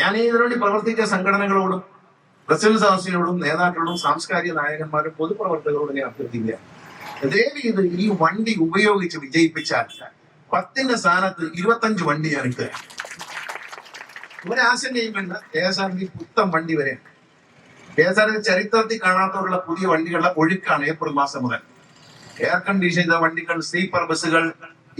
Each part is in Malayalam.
ഞാൻ ഇതിനുവേണ്ടി പ്രവർത്തിച്ച സംഘടനകളോടും പ്രസിഡന്റ് സദസ്സിനോടും നേതാക്കളോടും സാംസ്കാരിക നായകന്മാരും പൊതുപ്രവർത്തകരോടും ഞാൻ അഭ്യർത്ഥിക്കുകയാണ്. ഇത് ഈ വണ്ടി ഉപയോഗിച്ച് വിജയിപ്പിച്ചാൽ പത്തിന്റെ സ്ഥാനത്ത് ഇരുപത്തഞ്ച് വണ്ടി ഞാൻ ഇട്ട് തരാം. ഒരാശങ്കയും കെ എസ് ആർ ടി പുത്തൻ വണ്ടി വരെ. കെ എസ് ആർ ടി ചരിത്രത്തിൽ കാണാത്തവരുള്ള പുതിയ വണ്ടികളുടെ ഒഴുക്കാണ് ഏപ്രിൽ മാസം മുതൽ. എയർ കണ്ടീഷൻ ചെയ്ത വണ്ടികൾ സ്ലീപ്പർ ബസ്സുകൾ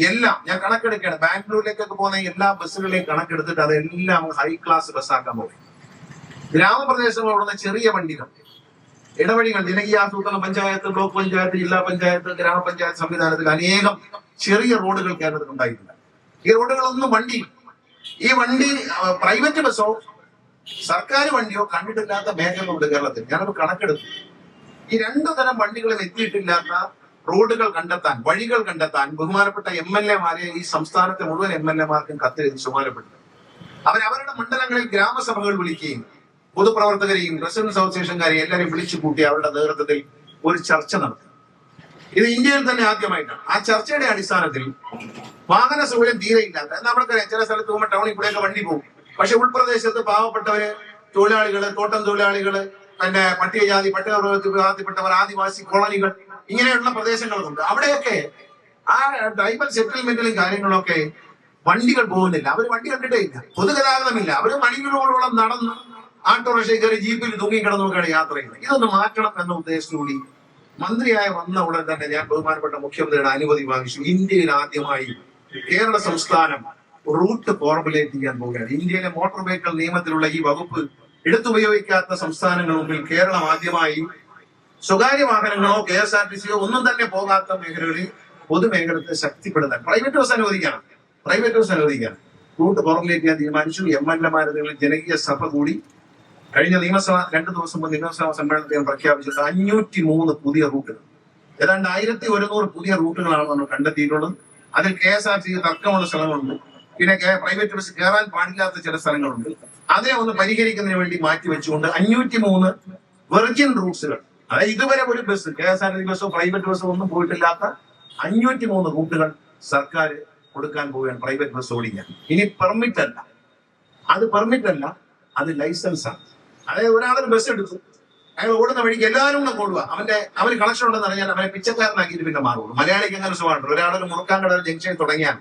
എല്ലാം ഞാൻ കണക്കെടുക്കുകയാണ്. ബാംഗ്ലൂരിലേക്കൊക്കെ പോകുന്ന എല്ലാ ബസ്സുകളെയും കണക്കെടുത്തിട്ട് അതെല്ലാം ഹൈ ക്ലാസ് ബസ്സാക്കാൻ പോകും ഗ്രാമപ്രദേശങ്ങളോടുള്ള ചെറിയ വണ്ടികൾ. ഇടവഴികൾ ജനകീയ ആസൂത്രണ പഞ്ചായത്ത് ബ്ലോക്ക് പഞ്ചായത്ത് ജില്ലാ പഞ്ചായത്ത് ഗ്രാമപഞ്ചായത്ത് സംവിധാനത്തിൽ അനേകം ചെറിയ റോഡുകൾ കേരളത്തിൽ ഉണ്ടായിട്ടുണ്ട്. ഈ റോഡുകളൊന്നും വണ്ടി ഈ വണ്ടി പ്രൈവറ്റ് ബസ്സോ സർക്കാർ വണ്ടിയോ കണ്ടിട്ടില്ലാത്ത മേഖലകളുണ്ട് കേരളത്തിൽ. ഞാനത് കണക്കെടുത്തു. ഈ രണ്ടു തരം വണ്ടികളും എത്തിയിട്ടില്ലാത്ത റോഡുകൾ കണ്ടെത്താൻ വഴികൾ കണ്ടെത്താൻ ബഹുമാനപ്പെട്ട എം എൽ എമാരെ ഈ സംസ്ഥാനത്തെ മുഴുവൻ എം എൽ എമാർക്കും കത്തെഴുതി ചുമതലപ്പെട്ടു അവരവരുടെ മണ്ഡലങ്ങളിൽ ഗ്രാമസഭകൾ വിളിക്കുകയും പൊതുപ്രവർത്തകരെയും റെസിഡൻസ് അസോസിയേഷൻകാരെയും എല്ലാവരെയും വിളിച്ചു കൂട്ടി അവരുടെ നേതൃത്വത്തിൽ ഒരു ചർച്ച നടത്തി. ഇത് ഇന്ത്യയിൽ തന്നെ ആദ്യമായിട്ടാണ്. ആ ചർച്ചയുടെ അടിസ്ഥാനത്തിൽ വാഹന സൗകര്യം തീരെ ഇല്ലാത്ത നമ്മൾക്കറിയാം ചില സ്ഥലത്ത് പോകുമ്പോൾ ടൗണിൽ കൂടെയൊക്കെ വണ്ടി പോകും. പക്ഷെ ഉൾപ്രദേശത്ത് പാവപ്പെട്ടവര് തൊഴിലാളികൾ തോട്ടം തൊഴിലാളികൾ പിന്നെ പട്ടികജാതി പട്ടികവർഗത്തിൽപ്പെട്ടവർ ആദിവാസി കോളനികൾ ഇങ്ങനെയുള്ള പ്രദേശങ്ങളുണ്ട് അവിടെയൊക്കെ ആ ട്രൈബൽ സെറ്റിൽമെന്റിലും കാര്യങ്ങളൊക്കെ വണ്ടികൾ പോകുന്നില്ല. അവർ വണ്ടി കണ്ടിട്ടേ ഇല്ല. പൊതുഗതാഗതമില്ല. അവർ മണിക്കൂറുകളോളം നടന്ന് ആട്ടോറിക്ഷയിൽ കയറി ജീപ്പിൽ തൂങ്ങിക്കിടന്നൊക്കെയാണ് യാത്ര ചെയ്യുന്നത്. ഇതൊന്ന് മാറ്റണം എന്ന ഉദ്ദേശത്തോടി മന്ത്രിയായ വന്ന ഉടൻ തന്നെ ഞാൻ ബഹുമാനപ്പെട്ട മുഖ്യമന്ത്രിയുടെ അനുമതി വാങ്ങിച്ചു. ഇന്ത്യയിൽ ആദ്യമായി കേരള സംസ്ഥാനം റൂട്ട് ഫോർമുലേറ്റ് ചെയ്യാൻ പോവുകയാണ്. ഇന്ത്യയിലെ മോട്ടോർ വെഹിക്കിൾ നിയമത്തിലുള്ള ഈ വകുപ്പ് എടുത്തുപയോഗിക്കാത്ത സംസ്ഥാനങ്ങൾ മുമ്പിൽ കേരളം ആദ്യമായി സ്വകാര്യ വാഹനങ്ങളോ കെ എസ് ആർ ടി സിയോ ഒന്നും തന്നെ പോകാത്ത മേഖലകളിൽ പൊതുമേഖലത്തെ ശക്തിപ്പെടുത്താൻ പ്രൈവറ്റ് ബസ് അനുവദിക്കണം. പ്രൈവറ്റ് ബസ് അനുവദിക്കണം. റൂട്ട് പുറകിലേക്ക് ഞാൻ തീരുമാനിച്ചു. എം എൽ എമാരുടെ ജനകീയ സഭ കൂടി കഴിഞ്ഞ നിയമസഭ രണ്ടു ദിവസം മുമ്പ് നിയമസഭാ സമ്മേളനത്തിൽ ഞാൻ പ്രഖ്യാപിച്ചത് അഞ്ഞൂറ്റി മൂന്ന് പുതിയ റൂട്ടുകൾ. ഏതാണ്ട് ആയിരത്തി ഒരുന്നൂറ് പുതിയ റൂട്ടുകളാണ് നമ്മൾ കണ്ടെത്തിയിട്ടുള്ളത്. അതിൽ കെ എസ് ആർ ടി തർക്കമുള്ള സ്ഥലങ്ങളുണ്ട്. പിന്നെ പ്രൈവറ്റ് ബസ് കയറാൻ പാടില്ലാത്ത ചില സ്ഥലങ്ങളുണ്ട്. അതിനെ ഒന്ന് പരിഹരിക്കുന്നതിന് വേണ്ടി മാറ്റി വെച്ചുകൊണ്ട് അഞ്ഞൂറ്റി മൂന്ന് വെർജിൻ റൂട്ട്സുകൾ അതായത് ഇതുവരെ ഒരു bus K S R T ബസ്സോ private ബസ്സോ ഒന്നും പോയിട്ടില്ലാത്ത അഞ്ഞൂറ്റി മൂന്ന് റൂട്ടുകൾ സർക്കാർ കൊടുക്കാൻ പോവുകയാണ് പ്രൈവറ്റ് ബസ് ഓടിക്കാൻ. ഇനി പെർമിറ്റ് അല്ല. അത് പെർമിറ്റ് അല്ല അത് ലൈസൻസ് ആണ്. അതായത് ഒരാളൊരു ബസ് എടുത്തു അയാൾ ഓടുന്ന വഴിക്ക് എല്ലാവരും കൂടെ കൂടുക അവന്റെ അവന് കളക്ഷൻ ഉണ്ടെന്ന് അറിഞ്ഞാൽ അവനെ പിച്ചക്കാരനാക്കിയിട്ട് പിന്നെ മാറുള്ളൂ. മലയാളിക്ക് അങ്ങനെ സുഖമാണ് ഒരാളൊരു മുറുക്കാങ്കട ജംഗ്ഷനിൽ തുടങ്ങിയാൽ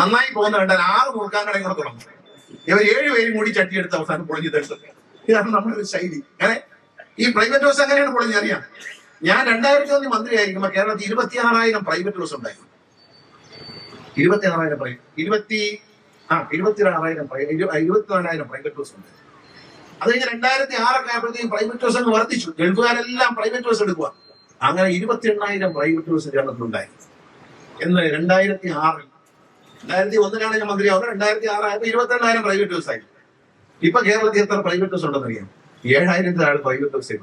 നന്നായി പോകുന്ന കണ്ടാൽ ആറ് മുറുക്കാങ്കടയും കൂടെ തുടങ്ങും. ഇവർ ഏഴ് പേരും കൂടി ചട്ടിയെടുത്ത് അവസാനം പൊളിഞ്ഞു തരുന്നത് ഇതാണ് നമ്മുടെ ഒരു ശൈലി. അങ്ങനെ ഈ പ്രൈവറ്റ് ബസ് അങ്ങനെയാണ് പൊളിഞ്ഞ് അറിയാം ഞാൻ രണ്ടായിരത്തി ഒന്ന് മന്ത്രിയായിരിക്കുമ്പോൾ കേരളത്തിൽ ഇരുപത്തി ആറായിരം പ്രൈവറ്റ് ബസ് ഉണ്ടായിരുന്നു. ഇരുപത്തി ആറായിരം പ്രൈവറ്റ് ഇരുപത്തി ആ ഇരുപത്തി ആറായിരം ഇരുപത്തി നാലായിരം പ്രൈവറ്റ് ബസ് ഉണ്ട്. അത് കഴിഞ്ഞ് രണ്ടായിരത്തി ആറൊക്കെ ആയപ്പോഴത്തേക്കും പ്രൈവറ്റ് ബസ് അങ്ങ് വർദ്ധിച്ചു. ഗൾഫുകാരെല്ലാം പ്രൈവറ്റ് ബസ് എടുക്കുക അങ്ങനെ ഇരുപത്തി എണ്ണായിരം പ്രൈവറ്റ് ബസ് കേരളത്തിലുണ്ടായി എന്ന് രണ്ടായിരത്തി ആറിൽ രണ്ടായിരത്തി ഒന്നിലാണ് ഞാൻ മന്ത്രിയാവുന്നത്. രണ്ടായിരത്തി ആറായപ്പോൾ ഇരുപത്തി എണ്ണായിരം പ്രൈവറ്റ് ബസ് ആയി. ഇപ്പൊ കേരളത്തിൽ എത്ര പ്രൈവറ്റ് ബസ് ഉണ്ടെന്ന് അറിയാം വൈകുന്നേരം സിനിമ.